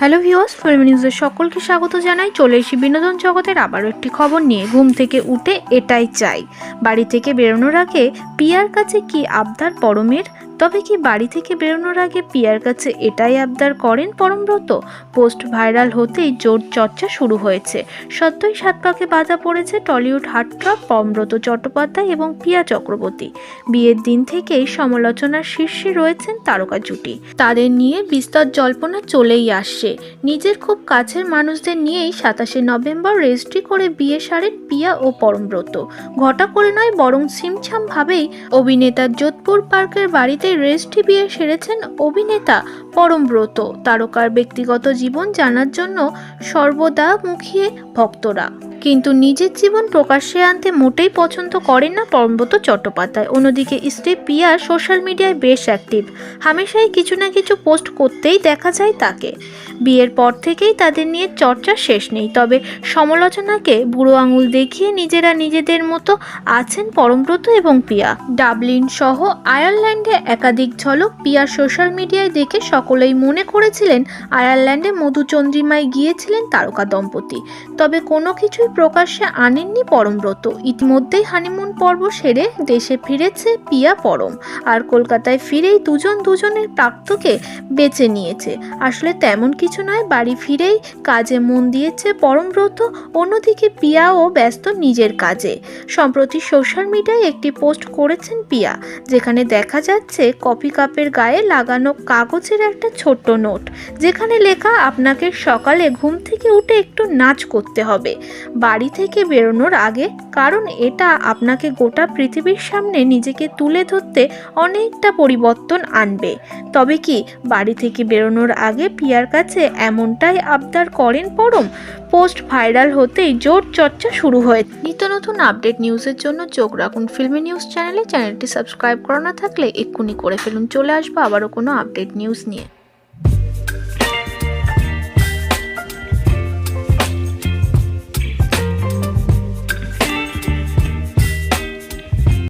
Hello ভিওস film নিউজের সকলকে স্বাগত জানাই। চলে এসি বিনোদন জগতের আবারও একটি খবর নিয়ে। ঘুম থেকে উঠে এটাই চাই। বাড়ি থেকে বেরোনোর আগে পিয়ার কাছে কি আবদার পরমের? তবে কি বাড়ি থেকে বেরোনোর আগে পিয়ার কাছে এটাই আবদার করেন পরমব্রত পোস্ট ভাইরাল হতেই জোর চর্চা শুরু হয়েছে। সত্যই সাত পাকে বাধা পড়েছে টলিউড হার্টথ্রব পরমব্রত চট্টোপাধ্যায় এবং পিয়া চক্রবর্তী। বিয়ের দিন থেকেই সমালোচনার শীর্ষে রয়েছেন তারকা জুটি। তাদের নিয়ে বিস্তর জল্পনা চলেই আসছে। নিজের খুব কাছের মানুষদের নিয়েই সাতাশে নভেম্বর রেজিস্ট্রি করে বিয়ে সারেন পিয়া ও পরমব্রত। ঘটা করে নয়, বরং সিমছাম ভাবেই অভিনেতার যোধপুর পার্কের বাড়িতে রেজিস্ট্রি বিয়ে সেরেছেন অভিনেতা পরমব্রত তারকার ব্যক্তিগত জীবন জানার জন্য সর্বদা মুখিয়ে ভক্তরা। কিন্তু নিজের জীবন প্রকাশ্যে আনতে মোটেই পছন্দ করেন না পরমব্রত চট্টোপাধ্যায়। অন্যদিকে স্ত্রী পিয়া সোশ্যাল মিডিয়ায় বেশ অ্যাক্টিভ হামেশাই কিছু না কিছু পোস্ট করতেই দেখা যায় তাকে। বিয়ের পর থেকেই তাদের নিয়ে চর্চা শেষ নেই। তবে সমালোচনাকে বুড়ো আঙুল দেখিয়ে নিজেরা নিজেদের মতো আছেন পরমব্রত এবং পিয়া ডাবলিন সহ আয়ারল্যান্ডে একাধিক ঝলক পিয়া সোশ্যাল মিডিয়ায় দেখে সকলেই মনে করেছিলেন আয়ারল্যান্ডে মধুচন্দ্রিমায় গিয়েছিলেন তারকা দম্পতি। তবে কোনো কিছুই প্রকাশ্যে আনেননি পরমব্রত। ইতিমধ্যেই হানিমুন পর্ব সেরে দেশে ফিরেছে পিয়া পরম। আর কলকাতায় ফিরেই দুজন দুজনের প্রাপ্তকে বেছে নিয়েছে। আসলে তেমন কিছু নয়, বাড়ি ফিরেই কাজে মন দিয়েছে পরমব্রত অন্যদিকে পিয়াও ব্যস্ত নিজের কাজে। সম্প্রতি সোশ্যাল মিডিয়ায় একটি পোস্ট করেছেন পিয়া, যেখানে দেখা যাচ্ছে কফি কাপের গায়ে লাগানো কাগজের একটা ছোট্ট নোট, যেখানে লেখা, আপনাকে সকালে ঘুম থেকে উঠে একটু নাচ করতে হবে। বাড়ি থেকে বেরোনোর আগে, কারণ এটা আপনাকে গোটা পৃথিবীর সামনে নিজেকে তুলে ধরতে অনেকটা পরিবর্তন আনবে। তবে কি, বাড়ি থেকে বেরোনোর আগে পিয়ার কাছে এমনটাই আবদার করেন পরম, পোস্ট ভাইরাল হতেই জোর চর্চা শুরু হয়ে। নিত্য নতুন আপডেট নিউজের জন্য চোখ রাখুন ফিল্মি নিউজ চ্যানেলে। চ্যানেলটি সাবস্ক্রাইব করা না থাকলে এক্ষুনি করে ফেলুন। চলে আসব আবারও কোনো আপডেট নিউজ নিয়ে।